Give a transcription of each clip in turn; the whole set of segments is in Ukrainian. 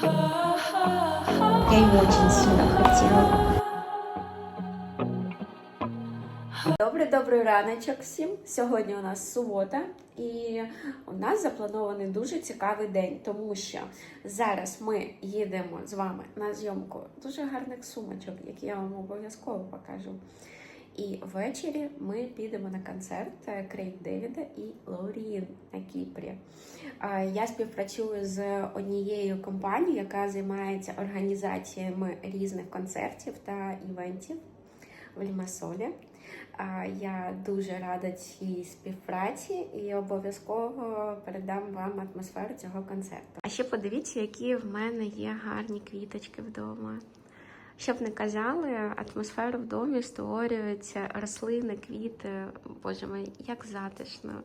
Я его очень сильно хотела. Добрий добрий раночок всім. Сьогодні у нас субота, і у нас запланований дуже цікавий день, тому що зараз ми їдемо з вами на зйомку дуже гарних сумочок, які я вам обов'язково покажу. І ввечері ми підемо на концерт е, Крейг Девіда і Лорін на Кіпрі. Е, Я співпрацюю з однією компанією, яка займається організаціями різних концертів та івентів в Лімасолі. Я дуже рада цій співпраці і обов'язково передам вам атмосферу цього концерту. А ще подивіться, які в мене є гарні квіточки вдома. Щоб не казали, атмосфера в домі створюється рослини, квіти. Боже мій, як затишно.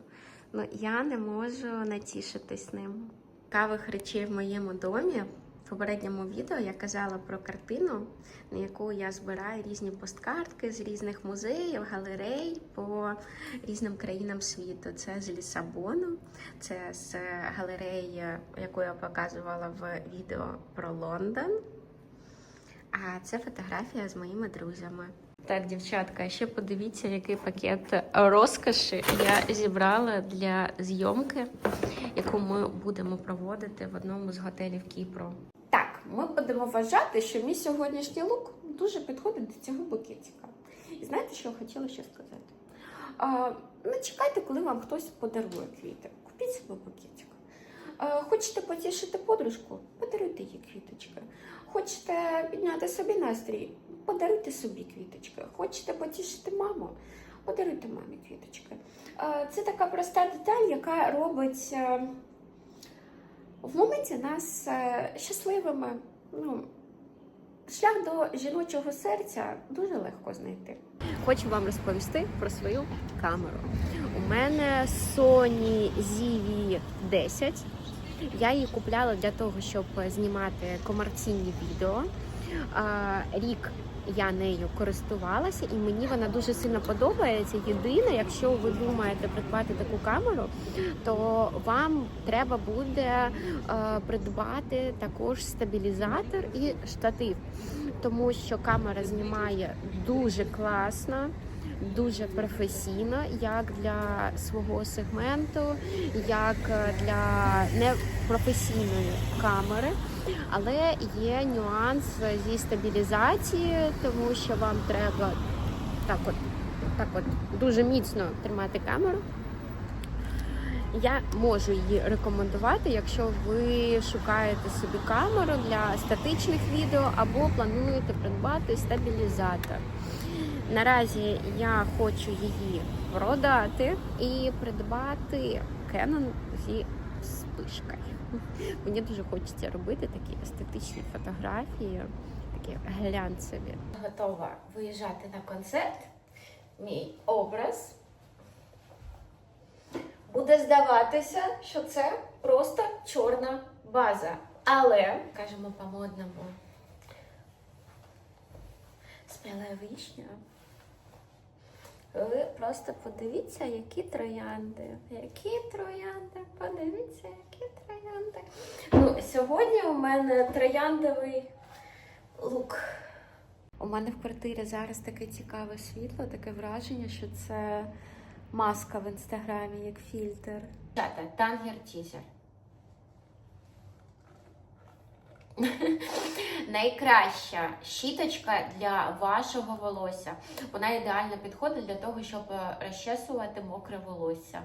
Ну я не можу натішитись ним. Цікавих речей в моєму домі. В попередньому відео я казала про картину, на яку я збираю різні посткартки з різних музеїв, галерей по різним країнам світу. Це з Лісабону, це з галереї, яку я показувала в відео про Лондон. А це фотографія з моїми друзями. Так, дівчатка, ще подивіться, який пакет розкоші я зібрала для зйомки, яку ми будемо проводити в одному з готелів Кіпру. Так, ми будемо вважати, що мій сьогоднішній лук дуже підходить до цього букетика. І знаєте, що я хотіла ще сказати? А, не чекайте, коли вам хтось подарує квіти. Купіть собі букетик. А, хочете потішити подружку? Подаруйте їй квіточки. Хочете підняти собі настрій? Подаруйте собі квіточки. Хочете потішити маму? Подаруйте мамі квіточки. Це така проста деталь, яка робить е, в моменті нас е, щасливими. Ну, шлях до жіночого серця дуже легко знайти. Хочу вам розповісти про свою камеру. У мене Sony ZV-10. Я її купляла для того, щоб знімати комерційні відео. Рік я нею користувалася, і мені вона дуже сильно подобається. Єдине, якщо ви думаєте придбати таку камеру, то вам треба буде придбати також стабілізатор і штатив, тому що камера знімає дуже класно. Дуже професійно, як для свого сегменту, як для непрофесійної камери. Але є нюанс зі стабілізації, тому що вам треба так от, так от дуже міцно тримати камеру. Я можу її рекомендувати, якщо ви шукаєте собі камеру для статичних відео або плануєте придбати стабілізатор. Наразі я хочу її продати і придбати Canon зі спишкою. Мені дуже хочеться робити такі естетичні фотографії, такі глянцеві. Готова виїжджати на концерт. Мій образ буде здаватися, що це просто чорна база. Але, кажемо по-модному, спіла вишня. Ви просто подивіться, які троянди. Які троянди, подивіться, які троянди. Ну, сьогодні у мене трояндовий лук. У мене в квартирі зараз таке цікаве світло, таке враження, що це маска в інстаграмі, як фільтр. Тангер тізер. Найкраща щіточка для вашого волосся. Вона ідеально підходить для того, щоб е, розчесувати мокре волосся.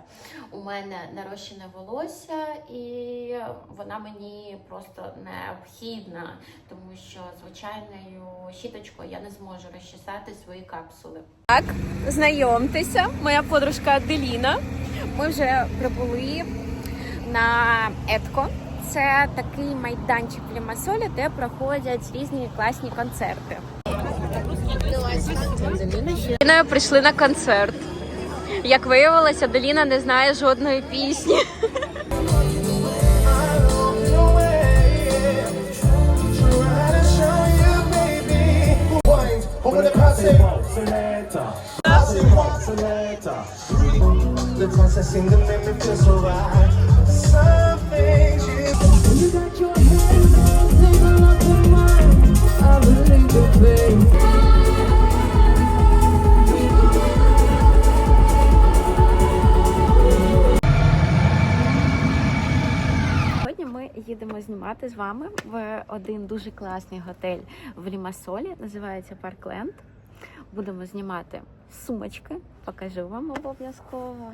У мене нарощене волосся, і вона мені просто необхідна, тому що звичайною щіточкою я не зможу розчесати свої капсули. Так, знайомтеся, моя подружка Аделіна. Ми вже прибули на Етко. Це такий майданчик в Лімасолі, де проходять різні класні концерти. Деліною прийшли на концерт. Як виявилося, Деліна не знає жодної пісні. The passage. The concept in the memory feels so right. Їдемо знімати з вами в один дуже класний готель в Лімасолі. Називається Паркленд. Будемо знімати сумочки. Покажу вам обов'язково.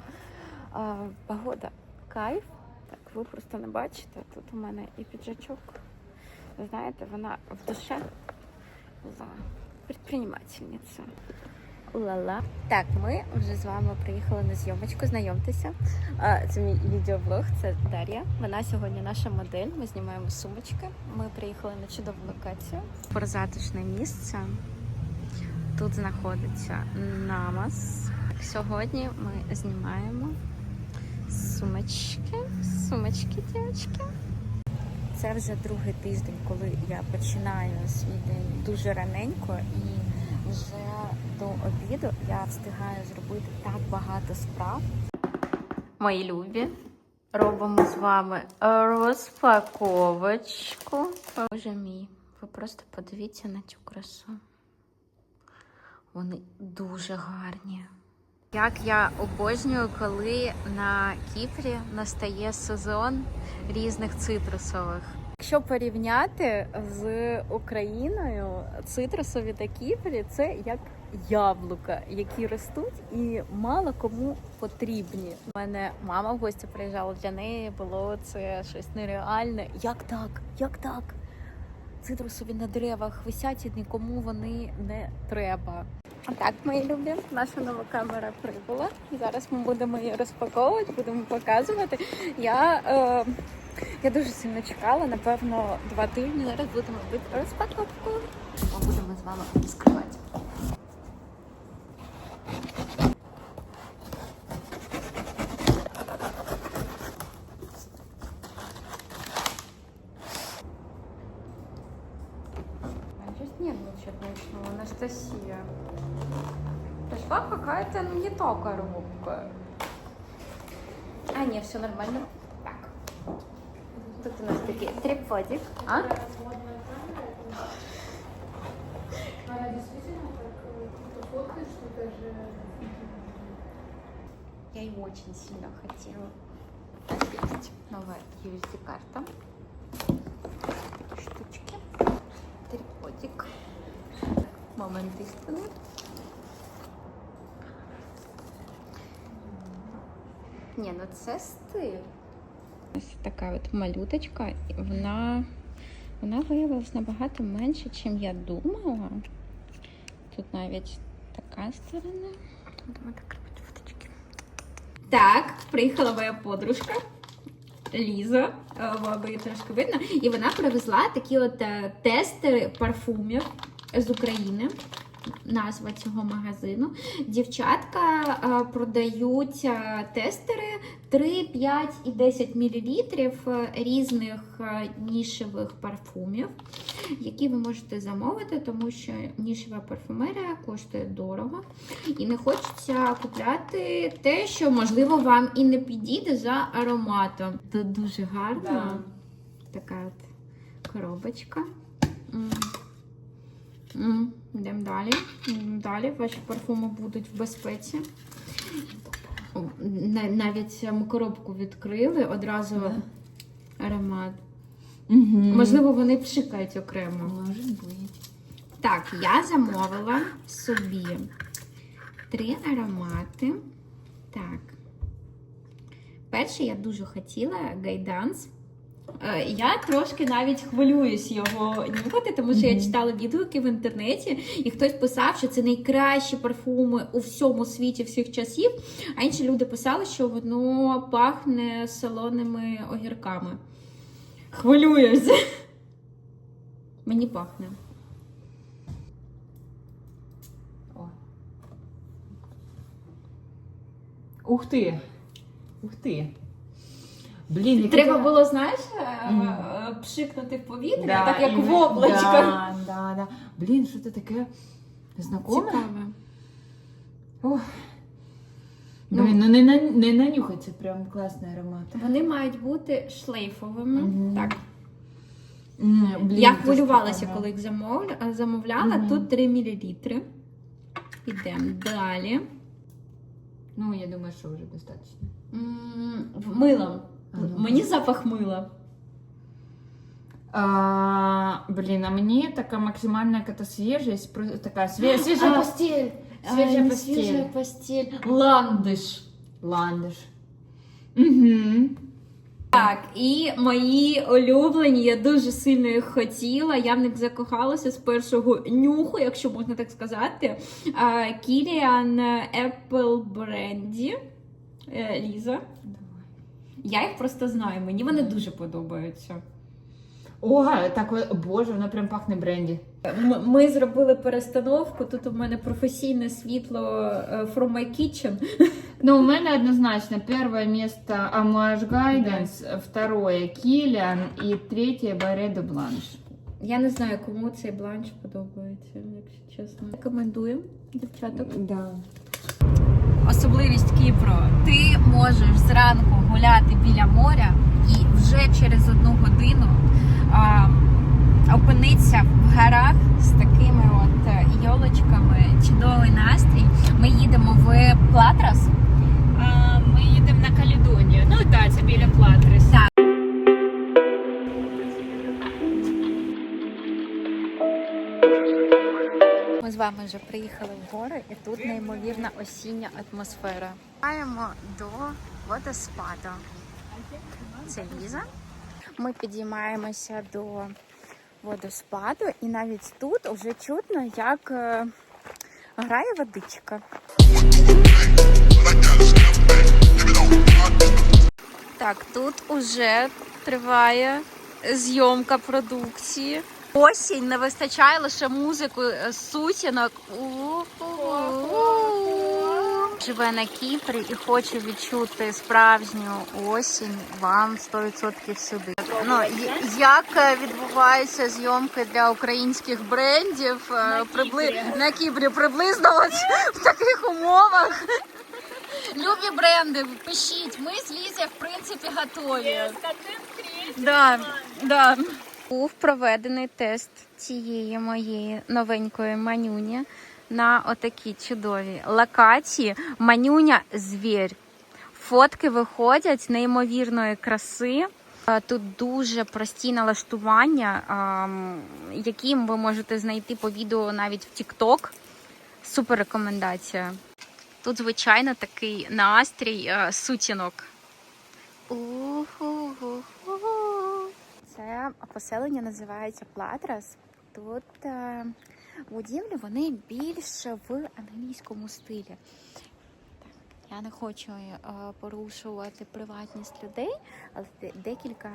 Погода кайф. Ви просто не бачите. Тут у мене і піджачок. Знаєте, вона в душе за предпринимательниця. Ула-ла. Так, ми вже з вами приїхали на зйомочку. Знайомтеся. Це мій відеоблог, це Дар'я. Вона сьогодні наша модель. Ми знімаємо сумочки. Ми приїхали на чудову локацію. Затишне місце. Тут знаходиться намаз. Сьогодні ми знімаємо сумочки. Сумочки, дівчатки. Це вже другий тиждень, коли я починаю свій день дуже раненько і вже до обіду я встигаю зробити так багато справ. Мої любі, робимо з вами розпаковочку. Боже мій, ви просто подивіться на цю красу. Вони дуже гарні. Як я обожнюю, коли на Кіпрі настає сезон різних цитрусових. Якщо порівняти з Україною, цитрусові та Кіпрі це як яблука, які ростуть і мало кому потрібні. У мене мама в гості приїжджала для неї, було це щось нереальне. Як так? Як так? Цитрусові на деревах висять і нікому вони не треба. Так, мої любі, наша нова камера прибула. Зараз ми будемо її розпаковувати, будемо показувати. Я, е, я дуже сильно чекала, напевно, два тижні. Зараз будемо робити розпаковку. Ми будемо з вами відкривати. Пришла какая-то ну, не та коробка. А, нет, все нормально. Так. Тут у нас такие триподик. А? Она действительно так э, круто фоткает, что даже... Я и очень сильно хотела. Есть новая USD-карта. Такие штучки. Триподик. Момент истины. Ні, ну це стиль. Ось така от малюточка. і Вона, вона виявилась набагато менше, ніж я думала. Тут навіть така сторона. Будемо так робити фоточки. Так, приїхала моя подружка Ліза, е, її трошки видно, і вона привезла такі от е, тестери парфумів з України. Назва цього магазину. Дівчатка е, продають е, тестери 3, 5 і 10 мл різних е, нішевих парфумів, які ви можете замовити, тому що нішева парфумерія коштує дорого. І не хочеться купляти те, що можливо вам і не підійде за ароматом. Тут дуже гарно. Така от коробочка. Йдемо далі. М, Далі ваші парфуми будуть в безпеці. Навіть ми коробку відкрили, одразу аромат. Можливо, вони пшикають окремо. Може бути. Так, я замовила собі три аромати. Так. Перший я дуже хотіла гайданс. Е, Я трошки навіть хвилююсь його нюхати, тому що я читала відгуки в інтернеті, і хтось писав, що це найкращі парфуми у всьому світі всіх часів. А інші люди писали, що воно пахне солоними огірками. Хвилююсь. Мені пахне. О. Ух ти! Ух ти! Блін, яке Треба це- було, знаєш, е, Мгм. е, пшикнути в повітря, Да, так як і в облачко. Да, да, да. Блін, що це таке знакоме? Цікаве. Ох. Ну. Блін, ну не, на, не нанюхай, це прям класний аромат. Вони мають бути шлейфовими. Мгм. Так. М, Блін, Я це хвилювалася, коли їх замовля... замовляла. Мгм. Тут 3 мл. Ідемо далі. Ну, я думаю, що вже достатньо. М, Милом. Мені запах мила. А, блін, а мені така максимальна така свіжість, про- така сві... свіжа А, постіль. А, Свіжа не постіль. свіжа постіль. Ландиш. Ландиш. Угу. Так, і мої улюблені, я дуже сильно їх хотіла. Я в них закохалася з першого нюху, якщо можна так сказати. Кіліан Apple Бренді. Е, Ліза. Я їх просто знаю, мені вони дуже подобаються. О, так, боже, воно прям пахне бренді. М- Ми зробили перестановку. Тут у мене професійне світло е, From My Kitchen. Ну, у мене однозначно перше місце Amouage Guidance, второе Кіліан і третє Баре де Бланш. Я не знаю, кому цей бланш подобається, якщо чесно. Рекомендую, дівчаток. Да. Особливість Кіпру. Ти можеш зранку гуляти біля моря і вже через одну годину а, опинитися в горах з такими от е, йолочками. Чудовий настрій. Ми їдемо в Платрас. А, Ми їдемо на Калідонію. Ну так, це біля Платрас. Так. Вами вже приїхали в гори, і тут неймовірна осіння атмосфера. Маємо до водоспаду. Це Ліза. Ми підіймаємося до водоспаду, і навіть тут вже чутно, як е, грає водичка. Так, тут уже триває зйомка продукції. Осінь не вистачає лише музику е, сутінок. Живе на Кіпрі і хоче відчути справжню осінь. Вам 100% сюди. Ну як е, відбуваються зйомки для українських брендів е, прибли... на Кіпрі приблизно от в таких умовах. Любі бренди, пишіть. Ми з Лізі, в принципі, готові. Да, да. Був проведений тест цієї моєї новенької манюні на отакі чудові локації. Манюня звір. Фотки виходять неймовірної краси. Тут дуже прості налаштування, які ви можете знайти по відео навіть в TikTok. Супер рекомендація. Тут, звичайно, такий настрій сутінок. У-ху-ху-ху. Поселення називається Платрас. Тут е, будівлі вони більше в англійському стилі. Я не хочу е, порушувати приватність людей, але декілька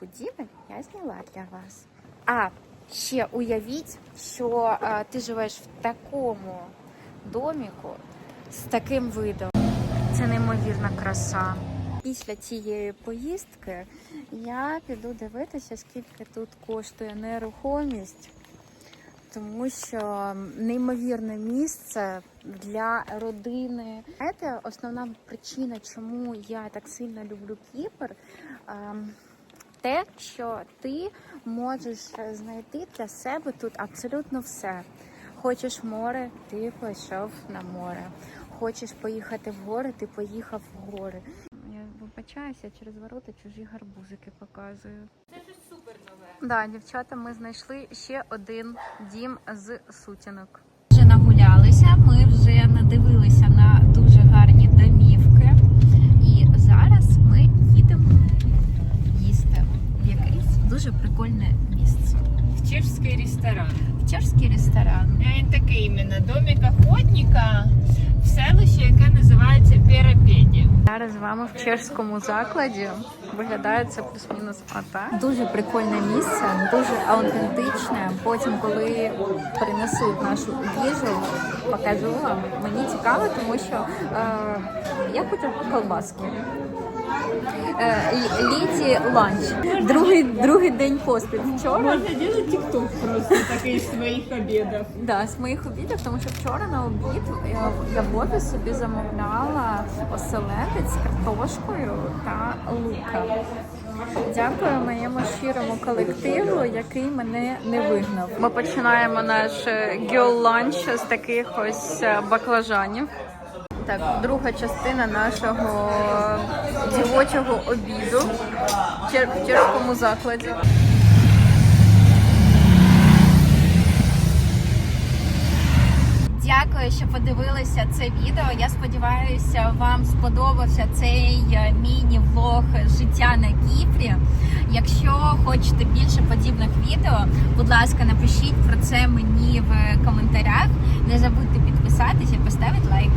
будівель я зняла для вас. А ще уявіть, що е, ти живеш в такому доміку з таким видом. Це неймовірна краса. Після цієї поїздки я піду дивитися, скільки тут коштує нерухомість, тому що неймовірне місце для родини. Знаєте, основна причина, чому я так сильно люблю Кіпр, ем, те, що ти можеш знайти для себе тут абсолютно все. Хочеш море, ти пішов на море. Хочеш поїхати в гори, ти поїхав в гори. Я вибачаюся, через ворота чужі гарбузики показую. Це ж супер нове. Да, дівчата, ми знайшли ще один дім з сутінок. Вже нагулялися, ми вже надивилися на дуже гарні домівки. І зараз ми їдемо їсти в якесь дуже прикольне місце. В чешський ресторан. В чешський ресторан. Він такий іменно домик охотника в селищі, яке називається Перепеді. Зараз з вами в чешському закладі. Виглядає це плюс-мінус отак. Дуже прикольне місце, дуже аутентичне. Потім, коли принесуть нашу їжу, покажу вам. Мені цікаво, тому що е, я хочу колбаски. Е, Лі- Літі ланч. Другий, другий день поспіль. Вчора Можна робити тікток просто такий з своїх обідів. Да, з моїх обідів, тому що вчора на обід я, я в офіс собі замовляла оселедець з картошкою та лука. Дякую моєму щирому колективу, який мене не вигнав. Ми починаємо наш гьол ланч з таких ось е, баклажанів. Так, друга частина нашого дівочого обіду в чер- закладі. Дякую, що подивилися це відео. Я сподіваюся, вам сподобався цей е, міні-влог життя на Кіпрі. Якщо хочете більше подібних відео, будь ласка, напишіть про це мені в коментарях. Не забудьте підписатися поставити лайк.